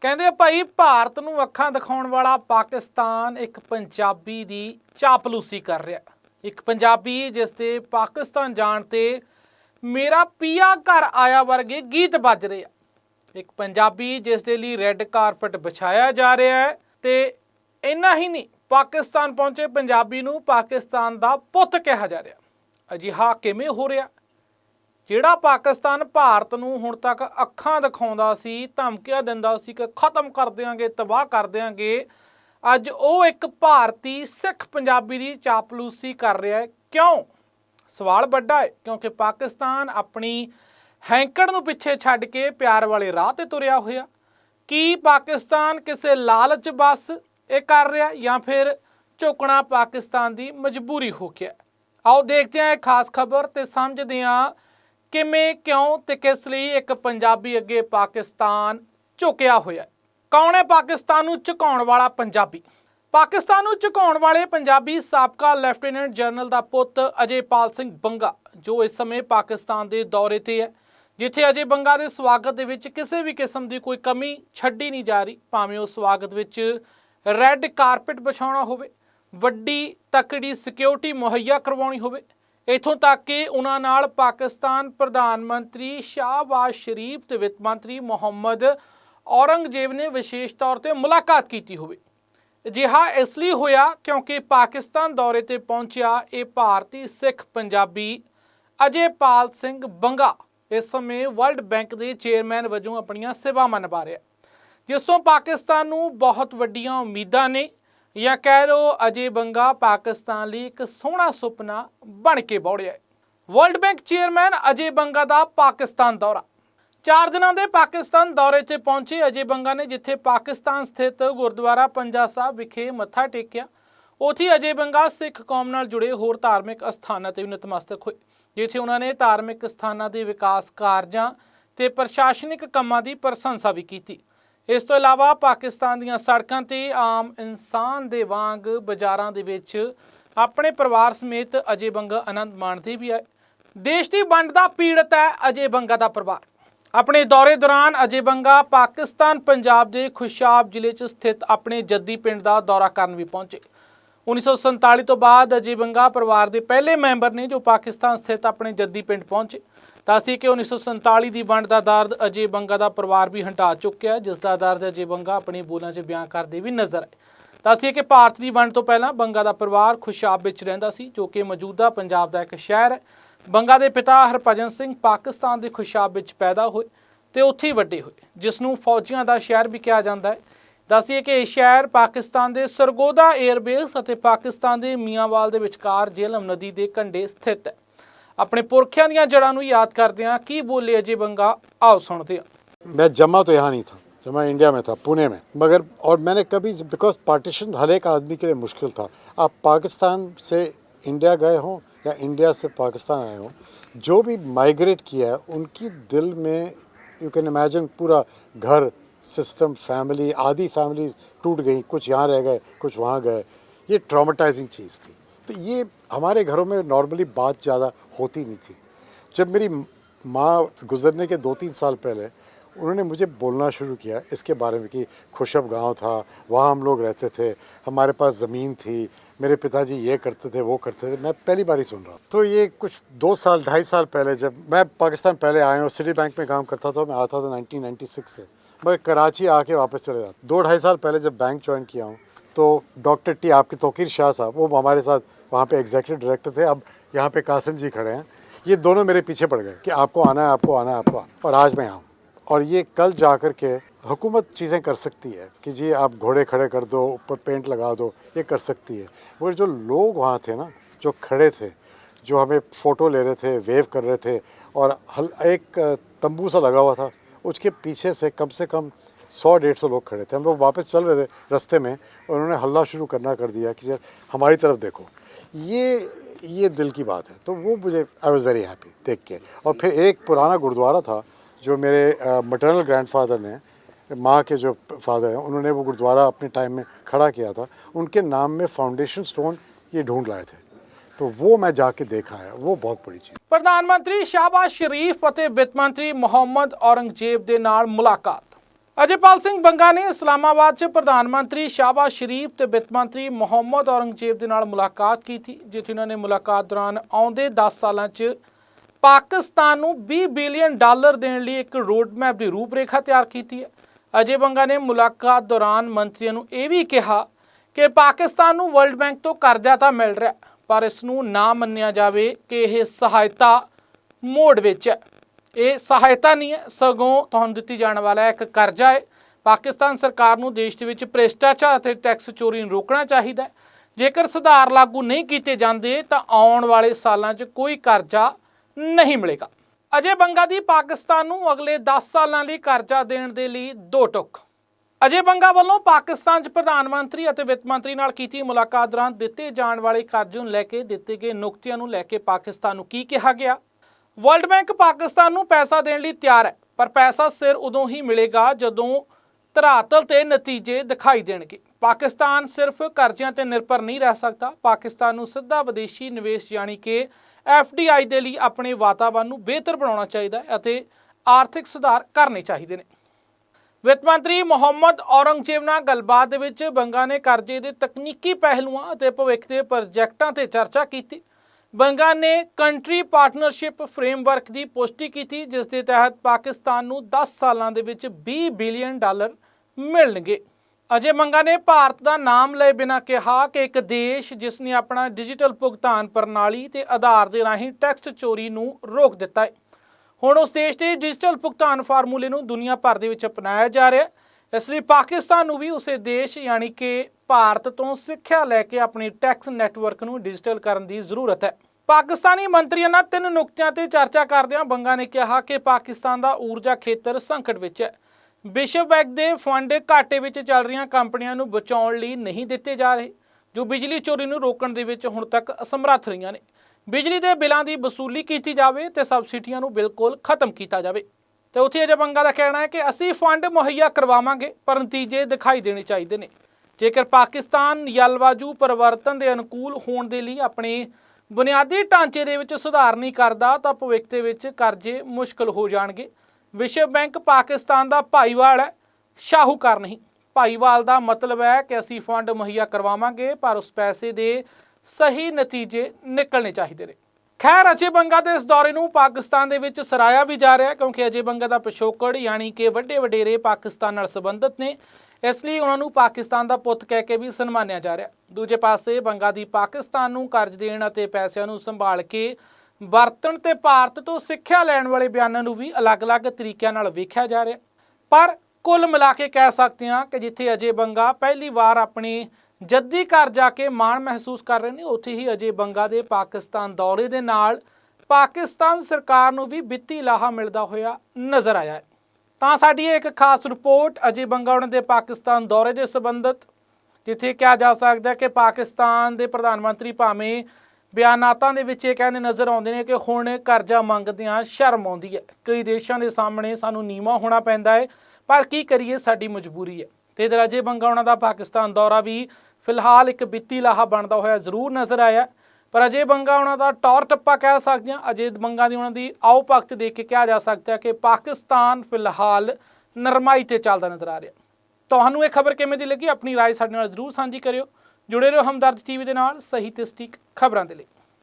ਕਹਿੰਦੇ ਭਾਈ, ਭਾਰਤ ਨੂੰ ਅੱਖਾਂ ਦਿਖਾਉਣ ਵਾਲਾ ਪਾਕਿਸਤਾਨ ਇੱਕ ਪੰਜਾਬੀ ਦੀ ਚਾਪਲੂਸੀ ਕਰ ਰਿਹਾ। ਇੱਕ ਪੰਜਾਬੀ ਜਿਸ ਤੇ ਪਾਕਿਸਤਾਨ ਜਾਣ ਤੇ ਮੇਰਾ ਪੀਆ ਘਰ ਆਇਆ ਵਰਗੇ ਗੀਤ ਵੱਜ ਰਹੇ ਆ। ਇੱਕ ਪੰਜਾਬੀ ਜਿਸ ਦੇ ਲਈ ਰੈੱਡ ਕਾਰਪਟ ਵਿਛਾਇਆ ਜਾ ਰਿਹਾ ਹੈ ਤੇ ਇੰਨਾ ਹੀ ਨਹੀਂ, ਪਾਕਿਸਤਾਨ ਪਹੁੰਚੇ ਪੰਜਾਬੀ ਨੂੰ ਪਾਕਿਸਤਾਨ ਦਾ ਪੁੱਤ ਕਿਹਾ ਜਾ ਰਿਹਾ। ਅਜਿਹਾ ਕਿਵੇਂ ਹੋ ਰਿਹਾ? ਜਿਹੜਾ ਪਾਕਿਸਤਾਨ ਭਾਰਤ ਨੂੰ ਹੁਣ ਤੱਕ ਅੱਖਾਂ ਦਿਖਾਉਂਦਾ ਸੀ, ਧਮਕੀਆਂ ਦਿੰਦਾ ਸੀ ਕਿ ਖਤਮ ਕਰ ਦਿਆਂਗੇ, ਤਬਾਹ ਕਰ ਦਿਆਂਗੇ, ਅੱਜ ਉਹ ਇੱਕ ਭਾਰਤੀ ਸਿੱਖ ਪੰਜਾਬੀ ਦੀ ਚਾਪਲੂਸੀ ਕਰ ਰਿਹਾ ਹੈ। ਕਿਉਂ? ਸਵਾਲ ਵੱਡਾ ਹੈ, ਕਿਉਂਕਿ ਪਾਕਿਸਤਾਨ ਆਪਣੀ ਹੈਂਕੜ ਨੂੰ ਪਿੱਛੇ ਛੱਡ ਕੇ ਪਿਆਰ ਵਾਲੇ ਰਾਹ ਤੇ ਤੁਰਿਆ ਹੋਇਆ। ਕੀ ਪਾਕਿਸਤਾਨ ਕਿਸੇ ਲਾਲਚ ਬਸ ਇਹ ਕਰ ਰਿਹਾ ਜਾਂ ਫਿਰ ਝੁਕਣਾ ਪਾਕਿਸਤਾਨ ਦੀ ਮਜਬੂਰੀ ਹੋ ਗਿਆ? ਆਓ ਦੇਖਦੇ ਹਾਂ ਇਹ ਖਾਸ ਖਬਰ ਤੇ ਸਮਝਦੇ ਹਾਂ ਕਿਵੇਂ, ਕਿਉਂ ਤੇ ਕਿਸ ਲਈ ਇੱਕ ਪੰਜਾਬੀ ਅੱਗੇ ਪਾਕਿਸਤਾਨ ਝੁਕਿਆ ਹੋਇਆ ਹੈ? ਕੌਣ ਹੈ ਪਾਕਿਸਤਾਨ ਨੂੰ ਝੁਕਾਉਣ ਵਾਲਾ ਪੰਜਾਬੀ? ਪਾਕਿਸਤਾਨ ਨੂੰ ਝੁਕਾਉਣ ਵਾਲੇ ਪੰਜਾਬੀ ਸਾਬਕਾ ਲੈਫਟੀਨੈਂਟ ਜਨਰਲ ਦਾ ਪੁੱਤ ਅਜੇਪਾਲ ਸਿੰਘ ਬੰਗਾ, ਜੋ ਇਸ ਸਮੇਂ ਪਾਕਿਸਤਾਨ ਦੇ ਦੌਰੇ ਤੇ ਹੈ, ਜਿੱਥੇ ਅਜੇ ਬੰਗਾ ਦੇ ਸਵਾਗਤ ਦੇ ਵਿੱਚ ਕਿਸੇ ਵੀ ਕਿਸਮ ਦੀ ਕੋਈ ਕਮੀ ਛੱਡੀ ਨਹੀਂ ਜਾ ਰਹੀ, ਭਾਵੇਂ ਉਹ ਸਵਾਗਤ ਵਿੱਚ ਰੈੱਡ ਕਾਰਪਟ ਵਿਛਾਉਣਾ ਹੋਵੇ, ਵੱਡੀ ਤਕੜੀ ਸਿਕਿਉਰਿਟੀ ਮੁਹੱਈਆ ਕਰਵਾਉਣੀ ਹੋਵੇ ਇਥੋਂ ਤੱਕ ਕਿ ਉਹਨਾਂ ਨਾਲ ਪਾਕਿਸਤਾਨ ਪ੍ਰਧਾਨ ਮੰਤਰੀ ਸ਼ਾਹਬਾਜ਼ ਸ਼ਰੀਫ ਤੇ ਵਿੱਤ ਮੰਤਰੀ ਮੁਹੰਮਦ ਔਰੰਗਜ਼ੇਬ ਨੇ ਵਿਸ਼ੇਸ਼ ਤੌਰ ਤੇ ਮੁਲਾਕਾਤ ਕੀਤੀ ਹੋਵੇ। ਅਜਿਹਾ ਇਸ ਲਈ ਹੋਇਆ ਕਿਉਂਕਿ ਪਾਕਿਸਤਾਨ ਦੌਰੇ ਤੇ ਪਹੁੰਚਿਆ ਇਹ ਭਾਰਤੀ ਸਿੱਖ ਪੰਜਾਬੀ ਅਜੇਪਾਲ ਸਿੰਘ ਬੰਗਾ ਇਸ ਸਮੇਂ ਵਰਲਡ ਬੈਂਕ ਦੇ ਚੇਅਰਮੈਨ ਵਜੋਂ ਆਪਣੀਆਂ ਸੇਵਾਵਾਂ ਨਿਭਾ ਰਿਹਾ ਜਿਸ ਤੋਂ ਪਾਕਿਸਤਾਨ ਨੂੰ ਬਹੁਤ ਵੱਡੀਆਂ ਉਮੀਦਾਂ ਨੇ ਜਾਂ ਕਹਿ ਲਓ ਅਜੇ ਬੰਗਾ ਪਾਕਿਸਤਾਨ ਲਈ ਇੱਕ ਸੋਹਣਾ ਸੁਪਨਾ ਬਣ ਕੇ ਬੌੜਿਆ ਹੈ। World bank chairman Ajay Banga ਦਾ ਪਾਕਿਸਤਾਨ ਦੌਰਾ। ਚਾਰ ਦਿਨਾਂ ਦੇ ਪਾਕਿਸਤਾਨ ਦੌਰੇ ਤੇ ਪਹੁੰਚੇ ਅਜੇ ਬੰਗਾ ਨੇ, ਜਿੱਥੇ ਪਾਕਿਸਤਾਨ ਸਥਿਤ ਗੁਰਦੁਆਰਾ ਪੰਜਾ ਸਾਹਿਬ ਵਿਖੇ ਮੱਥਾ ਟੇਕਿਆ। ਉਥੇ ਅਜੇ ਬੰਗਾ ਸਿੱਖ ਕੌਮ ਨਾਲ ਜੁੜੇ ਹੋਰ ਧਾਰਮਿਕ ਅਸਥਾਨਾਂ ਤੇ ਵੀ ਨਤਮਸਤਕ ਹੋਏ, ਜਿੱਥੇ ਉਹਨਾਂ ਨੇ ਧਾਰਮਿਕ ਸਥਾਨਾਂ ਦੇ ਵਿਕਾਸ ਕਾਰਜਾਂ ਤੇ ਪ੍ਰਸ਼ਾਸਨਿਕ ਕੰਮਾਂ ਦੀ ਪ੍ਰਸ਼ੰਸਾ ਵੀ ਕੀਤੀ। ਇਸ ਤੋਂ ਇਲਾਵਾ ਪਾਕਿਸਤਾਨ ਦੀਆਂ ਸੜਕਾਂ ਤੇ ਆਮ ਇਨਸਾਨ ਦੇ ਵਾਂਗ ਬਾਜ਼ਾਰਾਂ ਦੇ ਵਿੱਚ ਆਪਣੇ ਪਰਿਵਾਰ ਸਮੇਤ ਅਜੇ ਬੰਗਾ ਆਨੰਦ ਮਾਣਦੇ ਵੀ ਆਏ ਦੇਸ਼ ਦੀ ਵੰਡ ਦਾ ਪੀੜਤ ਹੈ ਅਜੇ ਬੰਗਾ ਦਾ ਪਰਿਵਾਰ। ਆਪਣੇ ਦੌਰੇ ਦੌਰਾਨ ਅਜੇ ਬੰਗਾ ਪਾਕਿਸਤਾਨ, ਪੰਜਾਬ ਦੇ ਖੁਸ਼ਾਬ ਜ਼ਿਲ੍ਹੇ 'ਚ ਸਥਿਤ ਆਪਣੇ ਜੱਦੀ ਪਿੰਡ ਦਾ ਦੌਰਾ ਕਰਨ ਵੀ ਪਹੁੰਚੇ। 1947 ਤੋਂ ਬਾਅਦ ਅਜੇ ਬੰਗਾ ਪਰਿਵਾਰ ਦੇ ਪਹਿਲੇ ਮੈਂਬਰ ਨੇ ਜੋ ਪਾਕਿਸਤਾਨ ਸਥਿਤ ਆਪਣੇ ਜੱਦੀ ਪਿੰਡ ਪਹੁੰਚੇ। ਦੱਸਦੀ ਕਿ 1947 ਦੀ ਵੰਡ ਦਾ ਦਰਦ ਅਜੇ ਬੰਗਾ ਦਾ ਪਰਿਵਾਰ ਵੀ ਹੰਟਾ ਚੁੱਕਿਆ ਜਿਸ ਦਾ ਦਰਦ ਅਜੇ ਬੰਗਾ ਆਪਣੀ ਬੋਲਾਂ 'ਚ ਬਿਆਨ ਕਰਦੇ ਵੀ ਨਜ਼ਰ ਆਏ। ਦੱਸਦੀ ਕਿ ਭਾਰਤ ਦੀ ਵੰਡ ਤੋਂ ਪਹਿਲਾਂ ਬੰਗਾ ਦਾ ਪਰਿਵਾਰ ਖੁਸ਼ਾਬ ਵਿੱਚ ਰਹਿੰਦਾ ਸੀ, ਜੋ ਕਿ ਮੌਜੂਦਾ ਪੰਜਾਬ ਦਾ ਇੱਕ ਸ਼ਹਿਰ ਹੈ। ਬੰਗਾ ਦੇ ਪਿਤਾ ਹਰਭਜਨ ਸਿੰਘ ਪਾਕਿਸਤਾਨ ਦੇ ਖੁਸ਼ਾਬ ਵਿੱਚ ਪੈਦਾ ਹੋਏ ਤੇ ਉੱਥੇ ਹੀ ਵੱਡੇ ਹੋਏ ਜਿਸ ਨੂੰ ਫੌਜੀਆਂ ਦਾ ਸ਼ਹਿਰ ਵੀ ਕਿਹਾ ਜਾਂਦਾ ਹੈ। ਦੱਸਦੀਏ ਕਿ ਇਹ ਸ਼ਹਿਰ ਪਾਕਿਸਤਾਨ ਦੇ ਸਰਗੋਦਾ 에ਅਰਬੇਸ ਅਤੇ ਪਾਕਿਸਤਾਨ ਦੇ ਮੀਆਂਵਾਲ ਦੇ ਵਿਚਕਾਰ ਜੇਹਲਮ ਨਦੀ ਦੇ ਕੰਢੇ ਸਥਿਤ ਹੈ। ਆਪਣੇ ਪੁਰਖਿਆਂ ਦੀਆਂ ਜੜ੍ਹਾਂ ਨੂੰ ਯਾਦ ਕਰਦਿਆਂ ਕੀ ਬੋਲੇ ਅਜੇ ਬੰਗਾ ਆਓ ਸੁਣਦੇ ਹਾਂ मैं जमा तो यहाँ नहीं था जमा इंडिया में था पुणे में मगर और मैंने कभी बिकॉज पार्टीशन हर एक आदमी के लिए मुश्किल था आप पाकिस्तान से इंडिया गए हों या इंडिया से पाकिस्तान आए हों जो भी माइग्रेट किया है उनकी दिल में यू कैन इमेजिन पूरा घर सिस्टम फैमिली आधी फैमिलीज टूट गई कुछ यहाँ रह गए कुछ वहाँ गए ये ट्रॉमेटाइजिंग चीज़ थी तो ये हमारे घरों में नॉर्मली बात ज़्यादा होती नहीं थी। जब मेरी माँ गुजरने के दो तीन साल पहले, उन्होंने मुझे बोलना शुरू किया इसके बारे में कि खुशब गाँव था, वहाँ हम लोग रहते थे, हमारे पास ज़मीन थी, मेरे पिताजी ये करते थे, वो करते थे, मैं पहली बार ही सुन रहा तो ये कुछ दो साल, ढाई साल पहले जब मैं पाकिस्तान पहले आया हूँ सिटी बैंक में काम करता था, मैं आता था 1996 से मगर कराची आके वापस चले जाता दो ढाई साल पहले जब बैंक ज्वाइन किया हूँ तो डॉक्टर टी, आपके तोकीर शाह साहब, वो हमारे साथ वहाँ पे एग्जीक्यूटिव डायरेक्टर थे। अब यहाँ पे कासिम जी खड़े हैं। ये दोनों मेरे पीछे पड़ गए कि आपको आना है, आपको आना है, आपको आना और आज मैं आऊँ और ये कल जा कर के हुकूमत चीज़ें कर सकती है कि जी आप घोड़े खड़े कर दो, ऊपर पेंट लगा दो, ये कर सकती है। मगर जो लोग वहाँ थे ना, जो खड़े थे, जो हमें फ़ोटो ले रहे थे वेव कर रहे थे, और हल, एक तंबू सा लगा हुआ था, उसके पीछे से कम से कम सौ डेढ़ सौ लोग खड़े थे। हम लोग वापस चल रहे थे रास्ते में और उन्होंने हल्ला शुरू करना कर दिया कि सर, हमारी तरफ़ देखो। ये ये दिल की बात है। तो वो मुझे आई वॉज़ वेरी हैप्पी देख के। और फिर एक पुराना गुरुद्वारा था जो मेरे मटरनल ग्रैंडफादर ने, माँ के जो फादर हैं, उन्होंने वो गुरुद्वारा अपने टाइम में खड़ा किया था। उनके नाम में फाउंडेशन स्टोन ये ढूंढ लाए थे। तो वो मैं जाके देखा है। वो बहुत बड़ी चीज़। प्रधानमंत्री शाहबाज शरीफ और वित्त मंत्री मोहम्मद औरंगज़ेब के नाल मुलाकात। ਅਜੇਪਾਲ ਸਿੰਘ ਬੰਗਾ ਨੇ ਇਸਲਾਮਾਬਾਦ 'ਚ ਪ੍ਰਧਾਨ ਮੰਤਰੀ ਸ਼ਾਹਬਾਜ਼ ਸ਼ਰੀਫ ਤੇ ਵਿੱਤ ਮੰਤਰੀ ਮੁਹੰਮਦ ਔਰੰਗਜ਼ੇਬ ਦੇ ਨਾਲ ਮੁਲਾਕਾਤ ਕੀਤੀ, ਜਿੱਥੇ ਉਹਨਾਂ ਨੇ ਮੁਲਾਕਾਤ ਦੌਰਾਨ ਆਉਂਦੇ 10 ਸਾਲਾਂ 'ਚ ਪਾਕਿਸਤਾਨ ਨੂੰ 20 ਬਿਲੀਅਨ ਡਾਲਰ ਦੇਣ ਲਈ ਇੱਕ ਰੋਡਮੈਪ ਦੀ ਰੂਪਰੇਖਾ ਤਿਆਰ ਕੀਤੀ ਹੈ। ਅਜੇ ਬੰਗਾ ਨੇ ਮੁਲਾਕਾਤ ਦੌਰਾਨ ਮੰਤਰੀਆਂ ਨੂੰ ਇਹ ਵੀ ਕਿਹਾ ਕਿ ਪਾਕਿਸਤਾਨ ਨੂੰ ਵਰਲਡ ਬੈਂਕ ਤੋਂ ਕਰਜ਼ਾ ਤਾਂ ਮਿਲ ਰਿਹਾ, ਪਰ ਇਸ ਨੂੰ ਨਾ ਮੰਨਿਆ ਜਾਵੇ ਕਿ ਇਹ ਸਹਾਇਤਾ ਮੋਡ ਵਿੱਚ ਹੈ। ਇਹ ਸਹਾਇਤਾ ਨਹੀਂ ਹੈ, ਸਗੋਂ ਤੁਹਾਨੂੰ ਦਿੱਤੀ ਜਾਣ ਵਾਲਾ ਇੱਕ ਕਰਜ਼ਾ ਹੈ। ਪਾਕਿਸਤਾਨ ਸਰਕਾਰ ਨੂੰ ਦੇਸ਼ ਦੇ ਵਿੱਚ ਭ੍ਰਿਸ਼ਟਾਚਾਰ ਅਤੇ ਟੈਕਸ ਚੋਰੀ ਨੂੰ ਰੋਕਣਾ ਚਾਹੀਦਾ ਹੈ। ਜੇਕਰ ਸੁਧਾਰ ਲਾਗੂ ਨਹੀਂ ਕੀਤੇ ਜਾਂਦੇ, ਤਾਂ ਆਉਣ ਵਾਲੇ ਸਾਲਾਂ 'ਚ ਕੋਈ ਕਰਜ਼ਾ ਨਹੀਂ ਮਿਲੇਗਾ। ਅਜੇ ਬੰਗਾ ਦੀ ਪਾਕਿਸਤਾਨ ਨੂੰ ਅਗਲੇ 10 ਸਾਲਾਂ ਲਈ ਕਰਜ਼ਾ ਦੇਣ ਦੇ ਲਈ ਦੋ ਟੁਕ। ਅਜੇ ਬੰਗਾ ਵੱਲੋਂ ਪਾਕਿਸਤਾਨ 'ਚ ਪ੍ਰਧਾਨ ਮੰਤਰੀ ਅਤੇ ਵਿੱਤ ਮੰਤਰੀ ਨਾਲ ਕੀਤੀ ਮੁਲਾਕਾਤ ਦੌਰਾਨ ਦਿੱਤੇ ਜਾਣ ਵਾਲੇ ਕਰਜ਼ੇ ਨੂੰ ਲੈ ਕੇ ਦਿੱਤੇ ਗਏ ਨੁਕਤਿਆਂ ਨੂੰ ਲੈ ਕੇ ਪਾਕਿਸਤਾਨ ਨੂੰ ਕੀ ਕਿਹਾ ਗਿਆ? ਵਰਲਡ ਬੈਂਕ ਪਾਕਿਸਤਾਨ ਨੂੰ ਪੈਸਾ ਦੇਣ ਲਈ ਤਿਆਰ ਹੈ, ਪਰ ਪੈਸਾ ਸਿਰ ਉਦੋਂ ਹੀ ਮਿਲੇਗਾ ਜਦੋਂ ਧਰਾਤਲ ਤੇ ਨਤੀਜੇ ਦਿਖਾਈ ਦੇਣਗੇ। ਪਾਕਿਸਤਾਨ ਸਿਰਫ ਕਰਜ਼ਿਆਂ ਤੇ ਨਿਰਭਰ ਨਹੀਂ ਰਹਿ ਸਕਦਾ। ਪਾਕਿਸਤਾਨ ਨੂੰ ਸਿੱਧਾ ਵਿਦੇਸ਼ੀ ਨਿਵੇਸ਼ ਯਾਨੀ ਕਿ ਐਫਡੀਆਈ ਦੇ ਲਈ ਆਪਣੇ ਵਾਤਾਵਰਣ ਨੂੰ ਬਿਹਤਰ ਬਣਾਉਣਾ ਚਾਹੀਦਾ ਹੈ ਅਤੇ ਆਰਥਿਕ ਸੁਧਾਰ ਕਰਨੇ ਚਾਹੀਦੇ ਨੇ। ਵਿੱਤ ਮੰਤਰੀ ਮੁਹੰਮਦ ਔਰੰਗਜ਼ੇਬ ਨਾਲ ਗੱਲਬਾਤ ਦੇ ਵਿੱਚ ਬੰਗਾ ਨੇ ਕਰਜ਼ੇ ਦੇ ਤਕਨੀਕੀ ਪਹਿਲੂਆਂ ਅਤੇ ਭਵਿੱਖ ਦੇ ਪ੍ਰੋਜੈਕਟਾਂ ਤੇ ਚਰਚਾ ਕੀਤੀ। ਬੰਗਾ ਨੇ ਕੰਟਰੀ ਪਾਰਟਨਰਸ਼ਿਪ ਫਰੇਮਵਰਕ ਦੀ ਪੁਸ਼ਟੀ ਕੀਤੀ, ਜਿਸ ਦੇ ਤਹਿਤ ਪਾਕਿਸਤਾਨ ਨੂੰ 10 ਸਾਲਾਂ ਦੇ ਵਿੱਚ 20 ਬਿਲੀਅਨ ਡਾਲਰ ਮਿਲਣਗੇ। ਅਜੇ ਮੰਗਾ ਨੇ ਭਾਰਤ ਦਾ ਨਾਮ ਲਏ ਬਿਨਾਂ ਕਿਹਾ ਕਿ ਇੱਕ ਦੇਸ਼ ਜਿਸ ਨੇ ਆਪਣਾ ਡਿਜੀਟਲ ਭੁਗਤਾਨ ਪ੍ਰਣਾਲੀ ਤੇ ਆਧਾਰ ਦੇ ਰਾਹੀਂ ਟੈਕਸ ਚੋਰੀ ਨੂੰ ਰੋਕ ਦਿੱਤਾ ਹੈ। ਹੁਣ ਉਸ ਦੇਸ਼ ਦੇ ਡਿਜੀਟਲ ਭੁਗਤਾਨ ਫਾਰਮੂਲੇ ਨੂੰ ਦੁਨੀਆ ਭਰ ਦੇ ਵਿੱਚ ਅਪਣਾਇਆ ਜਾ ਰਿਹਾ ਹੈ। ਇਸ ਲਈ ਪਾਕਿਸਤਾਨ ਨੂੰ ਵੀ ਉਸੇ ਦੇਸ਼ ਯਾਨੀ ਕਿ ਭਾਰਤ ਤੋਂ ਸਿੱਖਿਆ ਲੈ ਕੇ ਆਪਣੀ ਟੈਕਸ ਨੈਟਵਰਕ ਨੂੰ ਡਿਜੀਟਲ ਕਰਨ ਦੀ ਜ਼ਰੂਰਤ ਹੈ। ਪਾਕਿਸਤਾਨੀ ਮੰਤਰੀਆਂ ਨਾਲ ਤਿੰਨ ਨੁਕਤਿਆਂ ਤੇ ਚਰਚਾ ਕਰਦਿਆਂ ਬੰਗਾ ਨੇ ਕਿਹਾ ਕਿ ਪਾਕਿਸਤਾਨ ਦਾ ਊਰਜਾ ਖੇਤਰ ਸੰਕਟ ਵਿੱਚ ਹੈ। ਵਿਸ਼ਵ ਬੈਂਕ ਦੇ ਫੰਡ ਘਾਟੇ ਵਿੱਚ ਚੱਲ ਰਹੀਆਂ ਕੰਪਨੀਆਂ ਨੂੰ ਬਚਾਉਣ ਲਈ ਨਹੀਂ ਦਿੱਤੇ ਜਾ ਰਹੇ, ਜੋ ਬਿਜਲੀ ਚੋਰੀ ਨੂੰ ਰੋਕਣ ਦੇ ਵਿੱਚ ਹੁਣ ਤੱਕ ਅਸਮਰੱਥ ਰਹੀਆਂ ਨੇ। ਬਿਜਲੀ ਦੇ ਬਿੱਲਾਂ ਦੀ ਵਸੂਲੀ ਕੀਤੀ ਜਾਵੇ ਤੇ ਸਬਸਿਡੀਆਂ ਨੂੰ ਬਿਲਕੁਲ ਖਤਮ ਕੀਤਾ ਜਾਵੇ। ਤੇ ਉੱਥੇ ਅਜੇ ਬੰਗਾ ਦਾ ਕਹਿਣਾ ਹੈ ਕਿ ਅਸੀਂ ਫੰਡ ਮੁਹੱਈਆ ਕਰਵਾਵਾਂਗੇ, ਪਰ ਨਤੀਜੇ ਦਿਖਾਈ ਦੇਣੇ ਚਾਹੀਦੇ ਨੇ। ਜੇਕਰ ਪਾਕਿਸਤਾਨ ਯਲਵਾਜੂ ਪਰਿਵਰਤਨ ਦੇ ਅਨੁਕੂਲ ਹੋਣ ਦੇ ਲਈ ਆਪਣੇ ਬੁਨਿਆਦੀ ਢਾਂਚੇ ਦੇ ਵਿੱਚ ਸੁਧਾਰ ਨਹੀਂ ਕਰਦਾ, ਤਾਂ ਭਵਿੱਖ ਦੇ ਵਿੱਚ ਕਰਜ਼ੇ ਮੁਸ਼ਕਲ ਹੋ ਜਾਣਗੇ। ਵਿਸ਼ਵ ਬੈਂਕ ਪਾਕਿਸਤਾਨ ਦਾ ਭਾਈਵਾਲ ਹੈ, ਸ਼ਾਹੂਕਾਰ ਨਹੀਂ। ਭਾਈਵਾਲ ਦਾ ਮਤਲਬ ਹੈ ਕਿ ਅਸੀਂ ਫੰਡ ਮੁਹੱਈਆ ਕਰਵਾਵਾਂਗੇ, ਪਰ ਉਸ ਪੈਸੇ ਦੇ ਸਹੀ ਨਤੀਜੇ ਨਿਕਲਣੇ ਚਾਹੀਦੇ ਨੇ। ਖੈਰ, ਅਜੇ ਬੰਗਾ ਦੇ ਇਸ ਦੌਰੇ ਨੂੰ ਪਾਕਿਸਤਾਨ ਦੇ ਵਿੱਚ ਸਰਾਇਆ ਵੀ ਜਾ ਰਿਹਾ ਕਿਉਂਕਿ ਅਜੇ ਬੰਗਾ ਦਾ ਪਿਛੋਕੜ ਯਾਨੀ ਕਿ ਵੱਡੇ ਵਡੇਰੇ ਪਾਕਿਸਤਾਨ ਨਾਲ ਸੰਬੰਧਿਤ ਨੇ। ਇਸ ਲਈ ਉਹਨਾਂ ਨੂੰ ਪਾਕਿਸਤਾਨ ਦਾ ਪੁੱਤ ਕਹਿ ਕੇ ਵੀ ਸਨਮਾਨਿਆ ਜਾ ਰਿਹਾ। ਦੂਜੇ ਪਾਸੇ ਬੰਗਾ ਦੀ ਪਾਕਿਸਤਾਨ ਨੂੰ ਕਰਜ਼ ਦੇਣ ਅਤੇ ਪੈਸਿਆਂ ਨੂੰ ਸੰਭਾਲ ਕੇ ਵਰਤਣ ਤੇ ਭਾਰਤ ਤੋਂ ਸਿੱਖਿਆ ਲੈਣ ਵਾਲੇ ਬਿਆਨਾਂ ਨੂੰ ਵੀ ਅਲੱਗ-ਅਲੱਗ ਤਰੀਕਿਆਂ ਨਾਲ ਵੇਖਿਆ ਜਾ ਰਿਹਾ। ਪਰ ਕੁੱਲ ਮਿਲਾ ਕੇ ਕਹਿ ਸਕਦੇ ਹਾਂ ਕਿ ਜਿੱਥੇ ਅਜੇ ਬੰਗਾ ਪਹਿਲੀ ਵਾਰ ਆਪਣੇ ਜੱਦੀ ਘਰ ਜਾ ਕੇ ਮਾਣ ਮਹਿਸੂਸ ਕਰ ਰਹੇ ਨੇ। ਉੱਥੇ ਹੀ ਅਜੇ ਬੰਗਾ ਦੇ ਪਾਕਿਸਤਾਨ ਦੌਰੇ ਦੇ ਨਾਲ ਪਾਕਿਸਤਾਨ ਸਰਕਾਰ ਨੂੰ ਵੀ ਵਿੱਤੀ ਲਾਹਾ ਮਿਲਦਾ ਹੋਇਆ ਨਜ਼ਰ ਆਇਆ ਹੈ। ਤਾਂ ਸਾਡੀ ਇਹ ਇੱਕ ਖਾਸ ਰਿਪੋਰਟ, ਅਜੇ ਬੰਗਾ ਉਹਨਾਂ ਦੇ ਪਾਕਿਸਤਾਨ ਦੌਰੇ ਦੇ ਸੰਬੰਧਤ, ਜਿੱਥੇ ਕਿਹਾ ਜਾ ਸਕਦਾ ਹੈ ਕਿ ਪਾਕਿਸਤਾਨ ਦੇ ਪ੍ਰਧਾਨ ਮੰਤਰੀ ਭਾਵੇਂ ਬਿਆਨਾਤਾਂ ਦੇ ਵਿੱਚ ਇਹ ਕਹਿੰਦੇ ਨਜ਼ਰ ਆਉਂਦੇ ਨੇ ਕਿ ਹੁਣ ਕਰਜ਼ਾ ਮੰਗਦਿਆਂ ਸ਼ਰਮ ਆਉਂਦੀ ਹੈ। ਕਈ ਦੇਸ਼ਾਂ ਦੇ ਸਾਹਮਣੇ ਸਾਨੂੰ ਨੀਵਾ ਹੋਣਾ ਪੈਂਦਾ ਹੈ, ਪਰ ਕੀ ਕਰੀਏ, ਸਾਡੀ ਮਜਬੂਰੀ ਹੈ। ਤੇ ਇਧਰ ਅਜੇ ਬੰਗਾ ਉਹਨਾਂ ਦਾ ਪਾਕਿਸਤਾਨ ਦੌਰਾ ਵੀ ਫਿਲਹਾਲ ਇੱਕ ਵਿੱਤੀ ਲਾਹਾ ਬਣਦਾ ਹੋਇਆ ਜ਼ਰੂਰ ਨਜ਼ਰ ਆਇਆ ਪਰ ਅਜੇ ਬੰਗਾ ਉਹਨਾਂ ਦਾ ਟੌਰ ਟੱਪਾ ਕਹਿ ਸਕਦੇ ਹਾਂ ਅਜੇ ਬੰਗਾ ਦੀ ਉਹਨਾਂ ਦੀ ਆਓ ਭਗਤ ਦੇਖ ਕੇ ਕਿਹਾ ਜਾ ਸਕਦਾ ਹੈ ਕਿ ਪਾਕਿਸਤਾਨ ਫਿਲਹਾਲ ਨਰਮਾਈ ਤੇ ਚੱਲਦਾ ਨਜ਼ਰ ਆ ਰਿਹਾ ਤੁਹਾਨੂੰ ਇਹ ਖਬਰ ਕਿਵੇਂ ਦੀ ਲੱਗੀ ਆਪਣੀ رائے ਸਾਡੇ ਨਾਲ ਜ਼ਰੂਰ ਸਾਂਝੀ ਕਰਿਓ ਜੁੜੇ ਰਹੋ ਹਮਦਰਦ ਟੀਵੀ ਦੇ ਨਾਲ ਸਹੀ ਤੇ ਸਟੀਕ ਖਬਰਾਂ ਦੇ ਲਈ